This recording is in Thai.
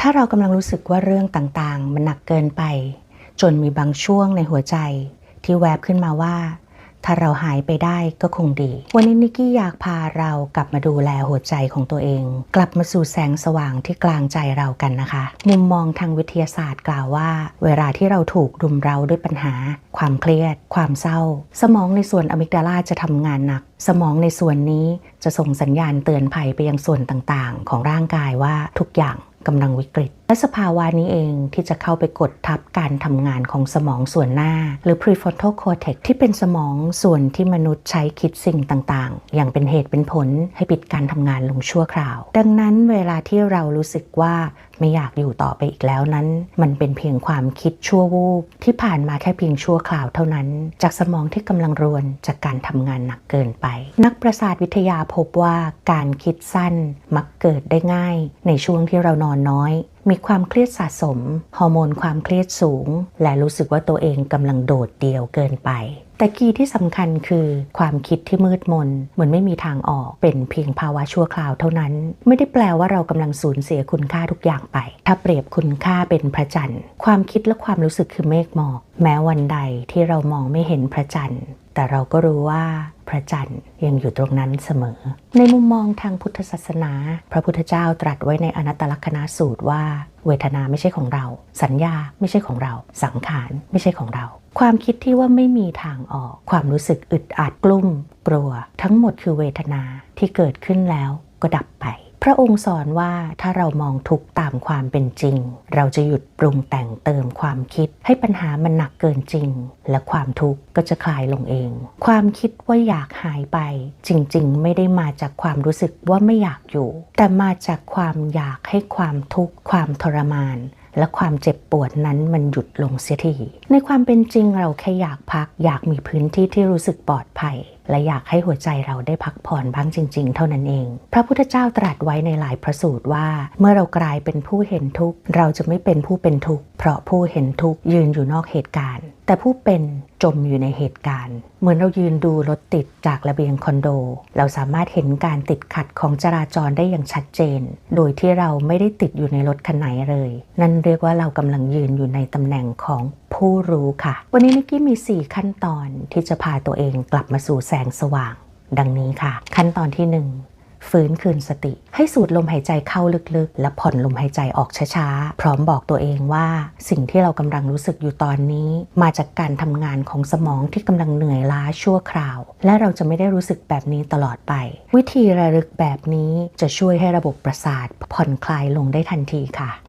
ถ้าเรากำลังรู้สึกว่าเรื่องต่างๆ มันหนักเกินไป จนมีบางช่วงในหัวใจ ที่แวบขึ้นมาว่า ถ้าเราหายไปได้ก็คงดี วันนี้นิกกี้อยากพาเรากลับมาดูแลหัวใจของตัวเอง กลับมาสู่แสงสว่างที่กลางใจเรากันนะคะ มุมมองทางวิทยาศาสตร์กล่าวว่า เวลาที่เราถูกรุมเร้าด้วยปัญหา ความเครียด ความเศร้า สมองในส่วนอะมิกดาลาจะทำงานหนักสมองในส่วนนี้จะส่งสัญญาณเตือนภัยไปยังส่วนต่างๆ ของร่างกายว่าทุกอย่าง กำลังวิกฤต และสภาวะนี้เองที่จะเข้าไปกดทับการทำงานของสมองส่วนหน้า หรือ prefrontal cortex ที่เป็นสมองส่วนที่มนุษย์ใช้คิดสิ่งต่างๆ อย่างเป็นเหตุเป็นผลให้ปิดการทำงานลงชั่วคราว ดังนั้นเวลาที่เรารู้สึกว่าไม่อยากอยู่ต่อไปอีกแล้วนั้น มันเป็นเพียงความคิดชั่ววูบที่ผ่านมาแค่เพียงชั่วคราวเท่านั้น จากสมองที่กำลังรวนจากการทำงานหนักเกินไป นักประสาทวิทยาพบว่าการคิดสั้นมักเกิดได้ง่าย ในช่วงที่เรานอนน้อย มีความเครียดสะสม ฮอร์โมนความเครียดสูง และรู้สึกว่าตัวเองกำลังโดดเดี่ยวเกินไป แต่กีย์ที่สำคัญคือความคิดที่มืดมนเหมือนไม่มีทางออกเป็นเพียงภาวะชั่วคราวเท่านั้น ไม่ได้แปลว่าเรากำลังสูญเสียคุณค่าทุกอย่างไป ถ้าเปรียบคุณค่าเป็นพระจันทร์ ความคิดและความรู้สึกคือเมฆหมอก แม้วันใดที่เรามองไม่เห็นพระจันทร์ แต่เราก็รู้ว่าพระจันทร์ยังอยู่ตรงนั้นเสมอ ในมุมมองทางพุทธศาสนา พระพุทธเจ้าตรัสไว้ในอนัตตลกนาสูตรว่า เวทนาไม่ใช่ของเรา สัญญาไม่ใช่ของเรา สังขารไม่ใช่ของเรา ความคิดที่ว่าไม่มีทางออก ความรู้สึกอึดอัดกลุ้ม กลัว ทั้งหมดคือเวทนาที่เกิดขึ้นแล้วก็ดับไป พระองค์สอนว่าถ้าเรามองทุกตามความเป็นจริง เราจะหยุดปรุงแต่งเติมความคิด ให้ปัญหามันหนักเกินจริง และความทุกข์ก็จะคลายลงเอง ความคิดว่าอยากหายไป จริงๆ ไม่ได้มาจากความรู้สึกว่าไม่อยากอยู่ แต่มาจากความอยากให้ความทุกข์ความทรมาน และความเจ็บปวดนั้นมันหยุดลงเสียทีในความเป็นจริงเราแค่อยากพัก อยากมีพื้นที่ที่รู้สึกปลอดภัย และอยากให้หัวใจเราได้พักผ่อนบ้างจริง ๆ เท่านั้นเอง พระพุทธเจ้าตรัสไว้ในหลายพระสูตรว่า เมื่อเรากลายเป็นผู้เห็นทุกข์ เราจะไม่เป็นผู้เป็นทุกข์เพราะผู้เห็นทุกข์ยืนอยู่นอกเหตุการณ์ แต่ผู้เป็น จมอยู่ในเหตุการณ์ เหมือนเรายืนดูรถติดจากระเบียงคอนโด เราสามารถเห็นการติดขัดของจราจรได้อย่างชัดเจน โดยที่เราไม่ได้ติดอยู่ในรถคันไหนเลย นั่นเรียกว่าเรากำลังยืนอยู่ในตำแหน่งของผู้รู้ค่ะ วันนี้นิกกี้มี 4 ขั้นตอนที่จะพาตัวเองกลับมาสู่แสงสว่าง ดังนี้ค่ะ ขั้นตอนที่ 1 ฟื้นคืนสติ ให้สูดลมหายใจเข้าลึกๆ และผ่อนลมหายใจออกช้าๆ พร้อมบอกตัวเองว่า สิ่งที่เรากำลังรู้สึกอยู่ตอนนี้ มาจากการทำงานของสมองที่กำลังเหนื่อยล้าชั่วคราว และเราจะไม่ได้รู้สึกแบบนี้ตลอดไป วิธีระลึกแบบนี้จะช่วยให้ระบบประสาทผ่อนคลายลงได้ทันทีค่ะ